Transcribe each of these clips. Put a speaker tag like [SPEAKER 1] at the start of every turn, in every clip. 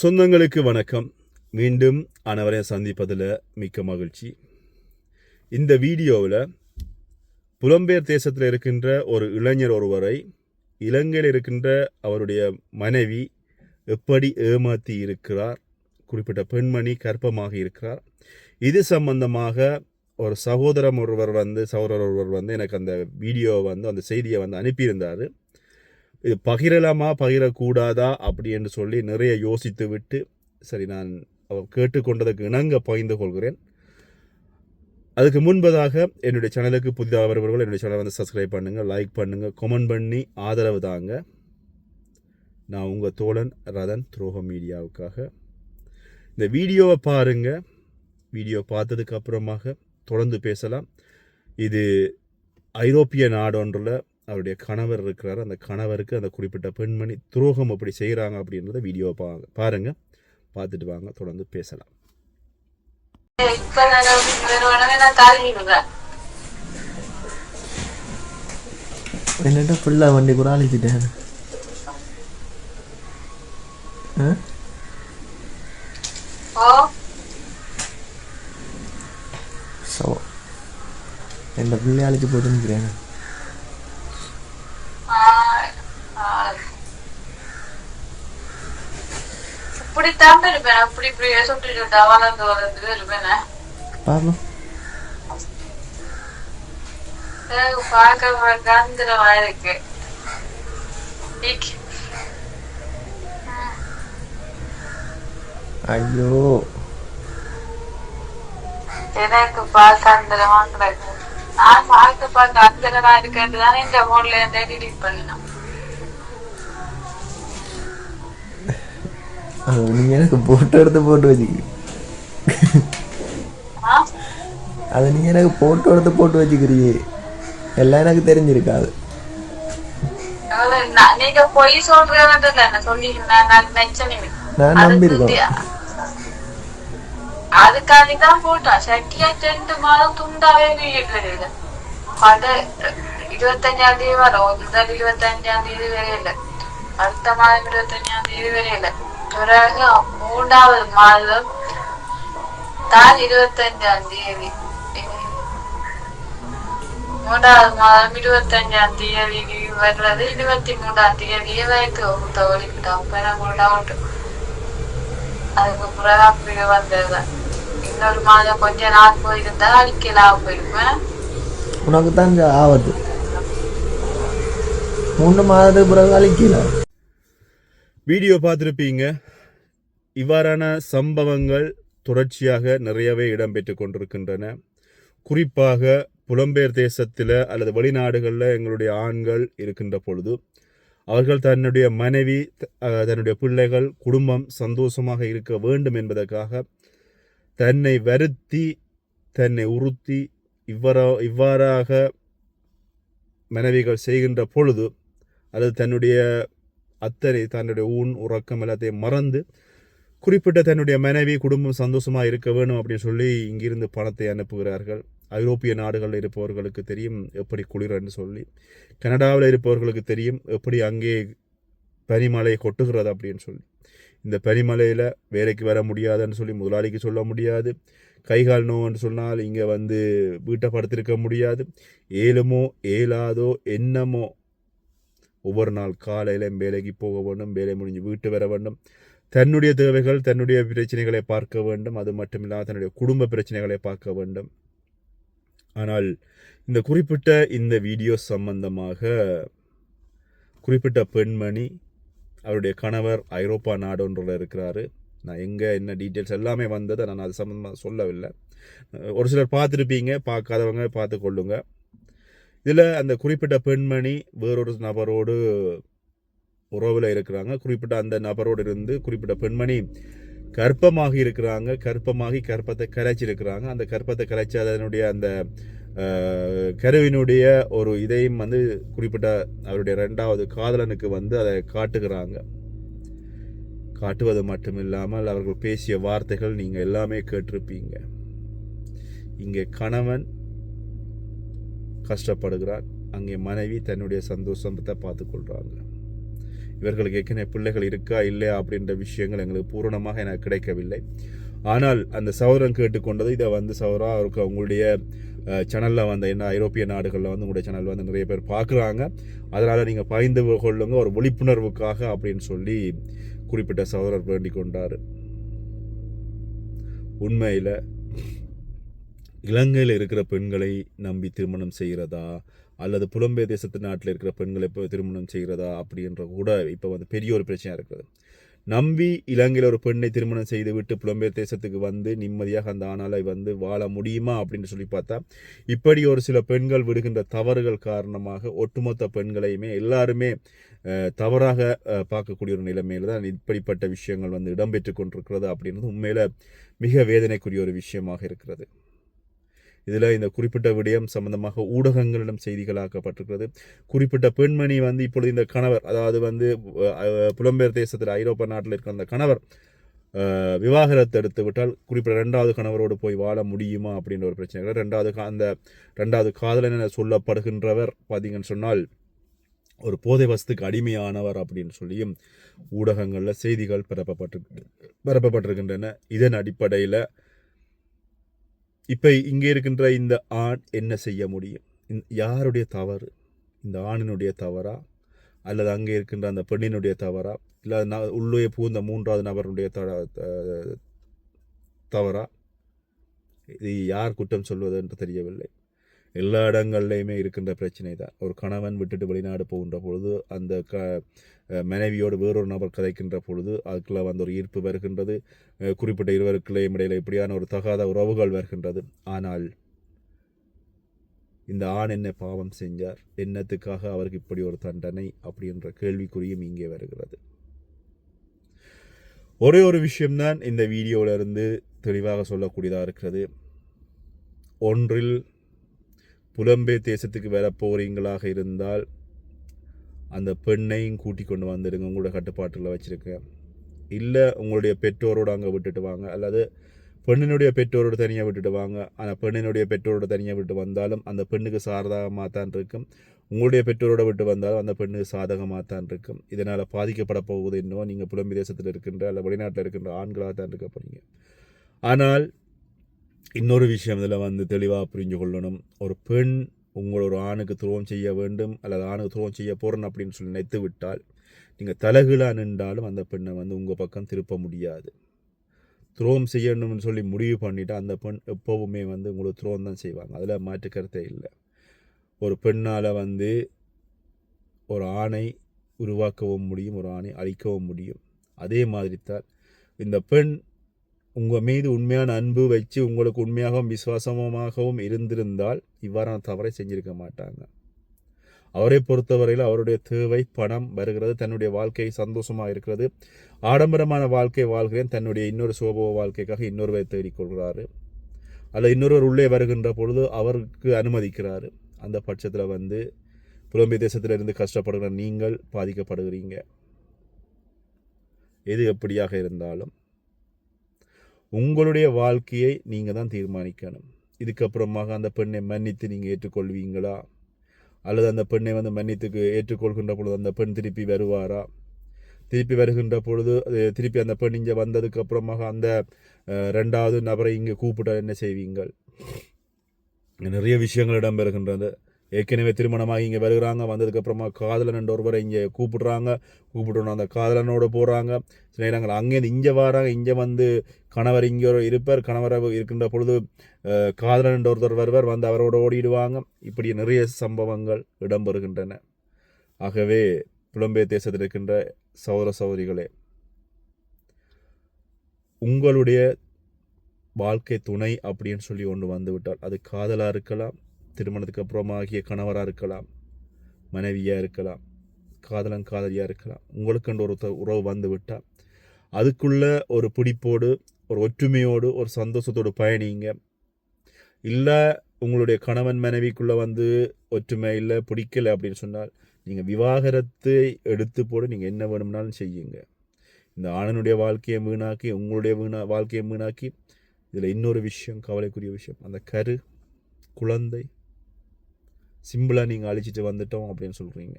[SPEAKER 1] சொந்தங்களுக்கு வணக்கம். மீண்டும் அனைவரையும் சந்திப்பதில் மிக்க மகிழ்ச்சி. இந்த வீடியோவில் புலம்பெயர் தேசத்தில் இருக்கின்ற ஒரு இளைஞர் ஒருவரை இலங்கையில் இருக்கின்ற அவருடைய மனைவி எப்படி ஏமாற்றி இருக்கிறார் குறிப்பிட்ட பெண்மணி கர்ப்பமாக இருக்கிறார் இது சம்பந்தமாக ஒரு சகோதரம் ஒருவர் வந்து சகோதரர் ஒருவர் வந்து எனக்கு அந்த வீடியோவை வந்து அந்த செய்தியை வந்து அனுப்பியிருந்தார். இது பகிரலாமா பகிரக்கூடாதா அப்படி என்று சொல்லி நிறைய யோசித்து விட்டு சரி நான் அவர் கேட்டுக்கொண்டதுக்கு இணங்க பகிர்ந்து கொள்கிறேன். அதுக்கு முன்பதாக என்னுடைய சேனலுக்கு புதிதாக வருபவர்கள் என்னுடைய சேனலை வந்து சப்ஸ்கிரைப் பண்ணுங்கள் லைக் பண்ணுங்கள் கமெண்ட் பண்ணி ஆதரவு தாங்க. நான் உங்கள் தோழன் ரதன் துரோக மீடியாவுக்காக. இந்த வீடியோவை பாருங்கள் வீடியோ பார்த்ததுக்கு அப்புறமாக தொடர்ந்து பேசலாம். இது ஐரோப்பிய நாடொன்றில் அவருடைய கணவர் இருக்கிறார். அந்த கணவருக்கு அந்த குறிப்பிட்ட பெண்மணி துரோகம் அப்படி செய்கிறாங்க அப்படின்றத வீடியோ பாருங்க. பார்த்துட்டு வாங்க. தொடர்ந்து பேசலாம்.
[SPEAKER 2] என்னடா ஃபுல்லாக வண்டி கூட அழிச்சிட்டேன் ஸோ
[SPEAKER 3] என்ன பிள்ளை அழைச்சி போட்டுன்னு அப்படி இப்படி சுட்டுட்டு டவாலந்து வரது இருப்பேன் பாபு பார்க்க பார்க்காந்துரவா இருக்கு.
[SPEAKER 2] ஐயோ.
[SPEAKER 3] எனக்கு பார்க்க அந்தரமா கிடக்கு. நான் பார்க்க பார்க்க அந்தரமா இருக்கிறது தானே இந்த போன்ல இருந்து டிலீட் பண்ணணும்.
[SPEAKER 2] அது நீங்க எனக்கு போட்டோ எடுத்து போட்டு
[SPEAKER 3] வச்சுக்கு
[SPEAKER 2] அது நீங்க எனக்கு போட்டோ எடுத்து போட்டு வச்சுக்கிறீ எல்லாம் எனக்கு தெரிஞ்சிருக்காது
[SPEAKER 3] நீங்க பொய் சொல்றதுன்னு சொல்லி நான் நினைச்சேன்
[SPEAKER 2] நான் நம்பியிருக்கேன்
[SPEAKER 3] அதுக்காண்டி தான் போட்டான் சட்டியா ரெண்டு மாதம் துண்டாவே வீட்டுல அத இருபத்தஞ்சாம் தேதி வரும் முதல் இருபத்தஞ்சாம் தேதி வரையில அடுத்த மாதம் இருபத்தஞ்சாம் தேதி வரையில பிறகு மூன்றாவது மாதம் தான் இருபத்தஞ்சாம் தேதி மூன்றாவது மாதம் இருபத்தஞ்சாம் தேதி வர்றது இருபத்தி மூன்றாம் தேதி வயிற்று ஊத்த ஒழிக்கிட்டோம் பிறகு டவுட் அதுக்கு பிறகு அப்படி வந்தது இன்னொரு மாதம் கொஞ்ச நாள் போயிருந்தா அடிக்கலாம் போயிருப்பேன்
[SPEAKER 2] உனக்கு தான் இந்த ஆபத்து மூணு மாதத்துக்கு பிறகு அழிக்கல
[SPEAKER 1] வீடியோ பார்த்துருப்பீங்க. இவ்வாறான சம்பவங்கள் தொடர்ச்சியாக நிறையவே இடம்பெற்று கொண்டிருக்கின்றன. குறிப்பாக புலம்பெயர் தேசத்தில் அல்லது வெளிநாடுகளில் எங்களுடைய ஆண்கள் இருக்கின்ற பொழுது அவர்கள் தன்னுடைய மனைவி தன்னுடைய பிள்ளைகள் குடும்பம் சந்தோஷமாக இருக்க வேண்டும் என்பதற்காக தன்னை வருத்தி தன்னை உறுத்தி இவ்வாறா இவ்வாறாக மனைவிகள் செய்கின்ற பொழுது அல்லது தன்னுடைய அத்தனை தன்னுடைய ஊன் உறக்கம் எல்லாத்தையும் மறந்து குறிப்பிட்ட தன்னுடைய மனைவி குடும்பம் சந்தோஷமாக இருக்க வேணும் அப்படின்னு சொல்லி இங்கிருந்து பணத்தை அனுப்புகிறார்கள். ஐரோப்பிய நாடுகளில் இருப்பவர்களுக்கு தெரியும் எப்படி குளிரன்னு சொல்லி. கனடாவில் இருப்பவர்களுக்கு தெரியும் எப்படி அங்கே பனிமலை கொட்டுகிறது அப்படின்னு சொல்லி. இந்த பனிமலையில் வேலைக்கு வர முடியாதுன்னு சொல்லி முதலாளிக்கு சொல்ல முடியாது. கைகால் நோன்னு சொன்னால் இங்கே வந்து வீட்டை படுத்திருக்க முடியாது. ஏழுமோ ஏலாதோ என்னமோ ஒவ்வொரு நாள் காலையில் வேலைக்கு போக வேண்டும் வேலை முடிஞ்சு வீட்டு வர வேண்டும். தன்னுடைய தேவைகள் தன்னுடைய பிரச்சனைகளை பார்க்க வேண்டும். அது மட்டுமில்லாமல் தன்னுடைய குடும்ப பிரச்சனைகளை பார்க்க வேண்டும். ஆனால் இந்த குறிப்பிட்ட இந்த வீடியோ சம்பந்தமாக குறிப்பிட்ட பெண்மணி அவருடைய கணவர் ஐரோப்பா நாடொன்றில் இருக்கிறாரு. நான் எங்கே என்ன டீட்டெயில்ஸ் எல்லாமே வந்ததை நான் அது சம்மந்தமாக சொல்லவில்லை. ஒரு சிலர் பார்த்துருப்பீங்க பார்க்காதவங்க பார்த்து கொள்ளுங்கள் இதில் அந்த குறிப்பிட்ட பெண்மணி வேறொரு நபரோடு உறவில் இருக்கிறாங்க. குறிப்பிட்ட அந்த நபரோடு இருந்து குறிப்பிட்ட பெண்மணி கர்ப்பமாகி இருக்கிறாங்க. கர்ப்பமாகி கர்ப்பத்தை கரைச்சிருக்கிறாங்க. அந்த கர்ப்பத்தை கரைச்சி அதனுடைய அந்த கருவினுடைய ஒரு இதையும் வந்து குறிப்பிட்ட அவருடைய ரெண்டாவது காதலனுக்கு வந்து அதை காட்டுகிறாங்க. காட்டுவது மட்டும் இல்லாமல் அவர்கள் பேசிய வார்த்தைகள் நீங்கள் எல்லாமே கேட்டிருப்பீங்க. இங்கே கணவன் கஷ்டப்படுகிறார். அங்கே மனைவி தன்னுடைய சந்தோஷத்தை பார்த்து இவர்களுக்கு ஏற்கனவே பிள்ளைகள் இருக்கா இல்லையா அப்படின்ற விஷயங்கள் எங்களுக்கு பூரணமாக எனக்கு கிடைக்கவில்லை. ஆனால் அந்த சௌரன் கேட்டுக்கொண்டது இதை வந்து சௌரா அவருக்கு அவங்களுடைய சேனலில் வந்த என்ன ஐரோப்பிய நாடுகளில் வந்து உங்களுடைய சேனல் வந்து நிறைய பேர் பார்க்குறாங்க. அதனால் நீங்கள் பயந்து கொள்ளுங்க ஒரு விழிப்புணர்வுக்காக அப்படின்னு சொல்லி குறிப்பிட்ட சௌரர் வேண்டிக் கொண்டார். உண்மையில் இலங்கையில் இருக்கிற பெண்களை நம்பி திருமணம் செய்கிறதா அல்லது புலம்பெயர் தேசத்து நாட்டில் இருக்கிற பெண்களை இப்போ திருமணம் செய்கிறதா அப்படின்ற கூட இப்போ வந்து பெரிய ஒரு பிரச்சனையாக இருக்குது. நம்பி இலங்கையில் ஒரு பெண்ணை திருமணம் செய்து விட்டு புலம்பெயர் தேசத்துக்கு வந்து நிம்மதியாக அந்த ஆணாலை வந்து வாழ முடியுமா? அப்படின்னு சொல்லி பார்த்தா இப்படி ஒரு சில பெண்கள் விடுகின்ற தவறுகள் காரணமாக ஒட்டுமொத்த பெண்களையுமே எல்லாருமே தவறாக பார்க்கக்கூடிய ஒரு நிலைமையில் தான் இப்படிப்பட்ட விஷயங்கள் வந்து இடம்பெற்று கொண்டிருக்கிறது அப்படின்றது உண்மையில மிக வேதனைக்குரிய ஒரு விஷயமாக இருக்கிறது. இதில் இந்த குறிப்பிட்ட விடயம் சம்பந்தமாக ஊடகங்களிடம் செய்திகளாக்கப்பட்டிருக்கிறது. குறிப்பிட்ட பெண்மணி வந்து இப்பொழுது இந்த கணவர் அதாவது வந்து புலம்பெயர் தேசத்தில் ஐரோப்பா நாட்டில் இருக்கிற அந்த கணவர் விவாகரத்து எடுத்து விட்டால் குறிப்பிட்ட ரெண்டாவது கணவரோடு போய் வாழ முடியுமா அப்படின்ற ஒரு பிரச்சனை. ரெண்டாவது அந்த ரெண்டாவது காதலன் என சொல்லப்படுகின்றவர் பார்த்தீங்கன்னு சொன்னால் ஒரு போதை வசத்துக்கு அடிமையானவர் அப்படின்னு சொல்லியும் ஊடகங்களில் செய்திகள் பரப்பப்பட்டு பரப்பப்பட்டிருக்கின்றன. இதன் அடிப்படையில் இப்போ இங்கே இருக்கின்ற இந்த ஆண் என்ன செய்ய முடியும்? யாருடைய தவறு? இந்த ஆணினுடைய தவறா? அல்லது அங்கே இருக்கின்ற அந்த பெண்ணினுடைய தவறா? இல்லை ந- உள்ளே பூந்த மூன்றாவது நபருடைய தவறா? இது யார் குற்றம் சொல்வது என்று தெரியவில்லை. எல்லா இடங்கள்லையுமே இருக்கின்ற பிரச்சனை தான் ஒரு கணவன் விட்டுட்டு வெளிநாடு போகின்ற பொழுது அந்த க மனைவியோடு வேறொரு நபர் கதைக்கின்ற பொழுது அதுக்குள்ள வந்து ஒரு ஈர்ப்பு வருகின்றது. குறிப்பிட்ட இருவருக்குள்ளேயும் இடையில இப்படியான ஒரு தகாத உறவுகள் வருகின்றது. ஆனால் இந்த ஆண் என்ன பாவம் செஞ்சார்? என்னத்துக்காக அவருக்கு இப்படி ஒரு தண்டனை? அப்படின்ற கேள்விக்குறியும் இங்கே வருகிறது. ஒரே ஒரு விஷயம்தான் இந்த வீடியோவிலிருந்து தெளிவாக சொல்லக்கூடியதாக இருக்கிறது. ஒன்றில் புலம்பெயர் தேசத்துக்கு வர போகிறீங்களாக இருந்தால் அந்த பெண்ணையும் கூட்டி கொண்டு வந்துடுங்க உங்களோட கட்டுப்பாட்டில் வச்சுருக்கேன். இல்லை உங்களுடைய பெற்றோரோட அங்கே விட்டுட்டு வாங்க. அல்லது பெண்ணினுடைய பெற்றோரோட தனியாக விட்டுட்டு வாங்க. ஆனால் பெண்ணினுடைய பெற்றோரோட தனியாக விட்டு வந்தாலும் அந்த பெண்ணுக்கு சாதகமாக தான் இருக்கும். உங்களுடைய பெற்றோரோட விட்டு வந்தாலும் அந்த பெண்ணுக்கு சாதகமாக தான் இருக்கும். இதனால் பாதிக்கப்பட போகுது இன்னும் நீங்கள் புலம்பெயர் தேசத்தில் இருக்கின்ற அல்ல வெளிநாட்டில் இருக்கின்ற ஆண்களாக தான் இருக்க போறீங்க. ஆனால் இன்னொரு விஷயம் இதில் வந்து தெளிவாக புரிஞ்சு கொள்ளணும். ஒரு பெண் உங்கள் ஒரு ஆணுக்கு துரோகம் செய்ய வேண்டும் அல்லது ஆணுக்கு துரோகம் செய்ய போகிறேன் அப்படின்னு சொல்லி நினைத்து விட்டால் நீங்கள் தலைகீழாக நின்றாலும் அந்த பெண்ணை வந்து உங்கள் பக்கம் திருப்ப முடியாது. துரோகம் செய்யணும்னு சொல்லி முடிவு பண்ணிவிட்டு அந்த பெண் எப்போவுமே வந்து உங்களுக்கு துரோகம் தான் செய்வாங்க. அதில் மாற்று கருத்தே இல்லை. ஒரு பெண்ணால் வந்து ஒரு ஆணை உருவாக்கவும் முடியும் ஒரு ஆணை அழிக்கவும் முடியும். அதே மாதிரி தான் இந்த பெண் உங்கள் மீது உண்மையான அன்பு வச்சு உங்களுக்கு உண்மையாகவும் விசுவாசமாகவும் இருந்திருந்தால் இவ்வாறான தவறை செஞ்சிருக்க மாட்டாங்க. அவரை பொறுத்தவரையில் அவருடைய தேவை பணம் வருகிறது தன்னுடைய வாழ்க்கை சந்தோஷமாக இருக்கிறது. ஆடம்பரமான வாழ்க்கை வாழ்கிறேன் தன்னுடைய இன்னொரு சோபவ வாழ்க்கைக்காக இன்னொருவரை தேடிக்கொள்கிறாரு. அல்லது இன்னொருவர் உள்ளே வருகின்ற பொழுது அவருக்கு அனுமதிக்கிறாரு. அந்த பட்சத்தில் வந்து புலம்பி தேசத்தில் இருந்து கஷ்டப்படுகிற நீங்கள் பாதிக்கப்படுகிறீங்க. எது எப்படியாக இருந்தாலும் உங்களுடைய வாழ்க்கையை நீங்கள் தான் தீர்மானிக்கணும். இதுக்கப்புறமாக அந்த பெண்ணை மன்னித்து நீங்கள் ஏற்றுக்கொள்வீங்களா? அல்லது அந்த பெண்ணை வந்து மன்னித்துக்கு ஏற்றுக்கொள்கின்ற பொழுது அந்த பெண் திருப்பி வருவாரா? திருப்பி வருகின்ற பொழுது திருப்பி அந்த பெண் இங்கே வந்ததுக்கு அப்புறமாக அந்த ரெண்டாவது நபரை இங்கே கூப்பிட என்ன செய்வீங்கள்? நிறைய விஷயங்கள் இடம்பெறுகின்றது. ஏற்கனவே திருமணமாகி இங்கே வருகிறாங்க. வந்ததுக்கப்புறமா காதலன் என்ற ஒருவரை இங்கே கூப்பிடுறாங்க. கூப்பிட்டோன்னு அந்த காதலனோடு போகிறாங்க சில நேரங்கள் அங்கேருந்து இங்கே வராங்க. இங்கே வந்து கணவர் இங்கே ஒரு இருப்பார். கணவர் இருக்கின்ற பொழுது காதலன் என்ற ஒருத்தர் வருவர். வந்து அவரோட ஓடிடுவாங்க. இப்படி நிறைய சம்பவங்கள் இடம்பெறுகின்றன. ஆகவே புலம்பெயர் தேசத்தில் இருக்கின்ற சௌர சௌரிகளே உங்களுடைய வாழ்க்கை துணை அப்படின்னு சொல்லி ஒன்று வந்துவிட்டால் அது காதலாக இருக்கலாம் திருமணத்துக்கு அப்புறமாகிய கணவராக இருக்கலாம் மனைவியாக இருக்கலாம் காதலன் காதலியாக இருக்கலாம் உங்களுக்குன்ற ஒரு உறவு வந்து விட்டால் அதுக்குள்ள ஒரு பிடிப்போடு ஒரு ஒற்றுமையோடு ஒரு சந்தோஷத்தோடு பயணிங்க. இல்லை உங்களுடைய கணவன் மனைவிக்குள்ளே வந்து ஒற்றுமை இல்லை பிடிக்கலை அப்படின்னு சொன்னால் நீங்கள் விவாகரத்தை எடுத்து போட நீங்கள் என்ன வேணும்னாலும் செய்யுங்க. இந்த ஆணனுடைய வாழ்க்கையை வீணாக்கி உங்களுடைய வீணா வாழ்க்கையை வீணாக்கி இதில் இன்னொரு விஷயம் கவலைக்குரிய விஷயம். அந்த கரு குழந்தை சிம்பிளாக நீங்கள் அழிச்சிட்டு வந்துட்டோம் அப்படின்னு சொல்கிறீங்க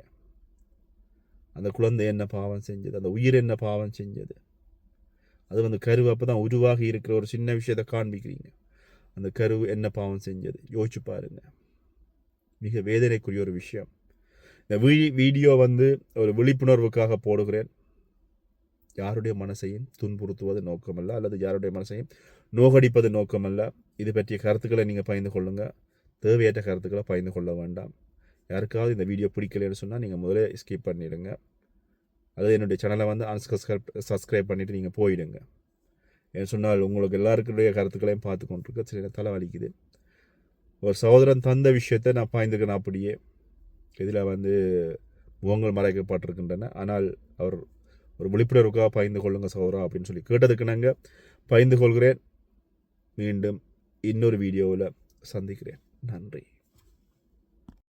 [SPEAKER 1] அந்த குழந்தை என்ன பாவம் செஞ்சது? அந்த உயிர் என்ன பாவம் செஞ்சது? அது வந்து கருவு அப்போ தான் உருவாகி இருக்கிற ஒரு சின்ன விஷயத்தை காண்பிக்கிறீங்க. அந்த கருவு என்ன பாவம் செஞ்சது? யோசிச்சு பாருங்க. மிக வேதனைக்குரிய ஒரு விஷயம். இந்த வீ வீடியோ வந்து ஒரு விழிப்புணர்வுக்காக போடுகிறேன். யாருடைய மனசையும் துன்புறுத்துவது நோக்கமல்ல அல்லது யாருடைய மனசையும் நோகடிப்பது நோக்கமல்ல. இது பற்றிய கருத்துக்களை நீங்கள் பகிர்ந்து கொள்ளுங்கள் தேவையற்ற கருத்துக்களை பகிர்ந்து கொள்ள வேண்டாம். யாருக்காவது இந்த வீடியோ பிடிக்கலைன்னு சொன்னால் நீங்கள் முதல்ல ஸ்கிப் பண்ணிவிடுங்க அது என்னுடைய சேனலை வந்து அன்சப்ஸ்கிரைப் சப்ஸ்கிரைப் பண்ணிவிட்டு நீங்கள் போயிடுங்க. ஏன்னு சொன்னால் உங்களுக்கு எல்லாருக்குடைய கருத்துக்களையும் பார்த்து கொண்டிருக்க சில தலை வலிக்குது. ஒரு சகோதரன் தந்த விஷயத்தை நான் பாய்ந்துக்கிறேன் அப்படியே. இதில் வந்து முகங்கள் மறைக்கப்பட்டிருக்கின்றன. ஆனால் அவர் ஒரு விழிப்புணர்வுக்காக பயந்து கொள்ளுங்க சகோதரா அப்படின்னு சொல்லி கேட்டதுக்கு நாங்கள் பயந்து கொள்கிறேன் மீண்டும் இன்னொரு வீடியோவில் சந்திக்கிறேன். நன்றி.